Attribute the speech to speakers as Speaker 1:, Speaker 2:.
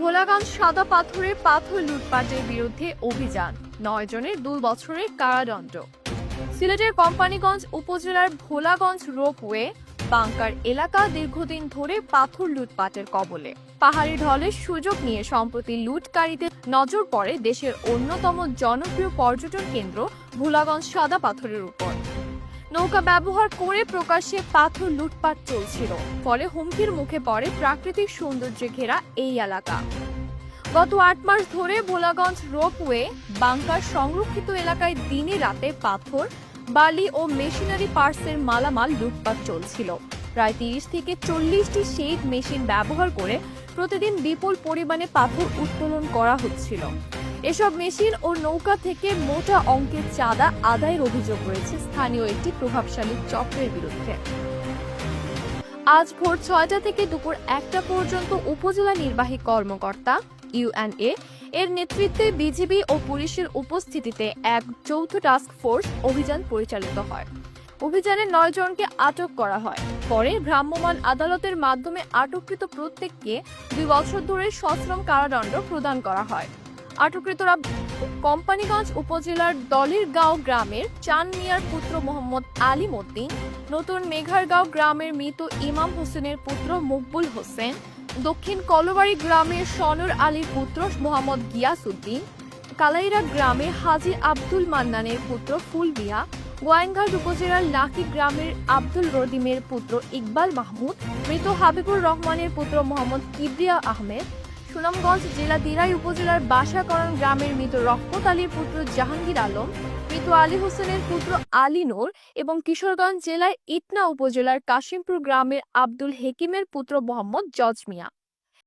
Speaker 1: ভোলাগঞ্জ সাদা পাথরে পাথর লুটপাটের বিরুদ্ধে অভিযান। নয় জনের দুই বছরের কারাদণ্ড। সিলেটের কোম্পানিগঞ্জ উপজেলার ভোলাগঞ্জ রোপওয়ে বাংকার এলাকা দীর্ঘদিন ধরে পাথর লুটপাটের কবলে। পাহাড়ি ঢলের সুযোগ নিয়ে সম্প্রতি লুটকারীদের নজর পড়ে দেশের অন্যতম জনপ্রিয় পর্যটন কেন্দ্র ভোলাগঞ্জ সাদা পাথরের উপর। নৌকা ব্যবহার করে প্রকাশ্যে পাথর লুটপাট চলছিল। ফলে হুমকির মুখে পড়ে প্রাকৃতিক সৌন্দর্যে ঘেরা এই এলাকা। গত আট মাস ধরে ভোলাগঞ্জ রোপওয়ে, বাংকার সংরক্ষিত এলাকায় দিনে রাতে পাথর, বালি ও মেশিনারি পার্টসের মালামাল লুটপাট চলছিল। প্রায় তিরিশ থেকে চল্লিশটি শেড মেশিন ব্যবহার করে প্রতিদিন বিপুল পরিমাণে পাথর উত্তোলন করা হচ্ছিল। এসব মেশিন ও নৌকা থেকে মোটা অঙ্কের চাঁদা আদায়ের অভিযোগ রয়েছে স্থানীয় একটি প্রভাবশালী চক্রের বিরুদ্ধে। আজ ভোর ছয়টা থেকে দুপুর একটা পর্যন্ত উপজেলা নির্বাহী কর্মকর্তা ইউএনএ এর নেতৃত্বে বিজিবি ও পুলিশের উপস্থিতিতে এক যৌথ টাস্ক ফোর্স অভিযান পরিচালিত হয়। অভিযানে নয় জনকে আটক করা হয়। পরে ভ্রাম্যমাণ আদালতের মাধ্যমে আটককৃত প্রত্যেককে দুই বছর ধরে সশ্রম কারাদণ্ড প্রদান করা হয়। আটককৃতরা কোম্পানিগঞ্জ উপজেলার দলিরগাঁও গ্রামের চান মিয়ার পুত্র মোহাম্মদ আলী মদ্দিন, নতুন মেঘারগাঁও গ্রামের মৃত ইমাম হোসেনের পুত্র মকবুল হোসেন, দক্ষিণ কলবাড়ি গ্রামের সনর আলীর পুত্র মোহাম্মদ গিয়াস উদ্দিন কালাইরা গ্রামের হাজি আব্দুল মান্নানের পুত্র ফুল মিয়া গোয়াইনঘাট উপজেলার লাকি গ্রামের আব্দুল রদিমের পুত্র ইকবাল মাহমুদ, মৃত হাবিবুর রহমানের পুত্র মোহাম্মদ কিবরিয়া আহমেদ সুনামগঞ্জ জেলা দিরাই উপজেলার বাসাকরণ গ্রামের মৃত রক্ত আলীর পুত্র জাহাঙ্গীর আলম, মৃত আলী হোসেনের পুত্র আলী নূর এবং কিশোরগঞ্জ জেলার ইটনা উপজেলার কাশিমপুর গ্রামের আব্দুল হেকিমের পুত্র মোহাম্মদ জজ মিয়া।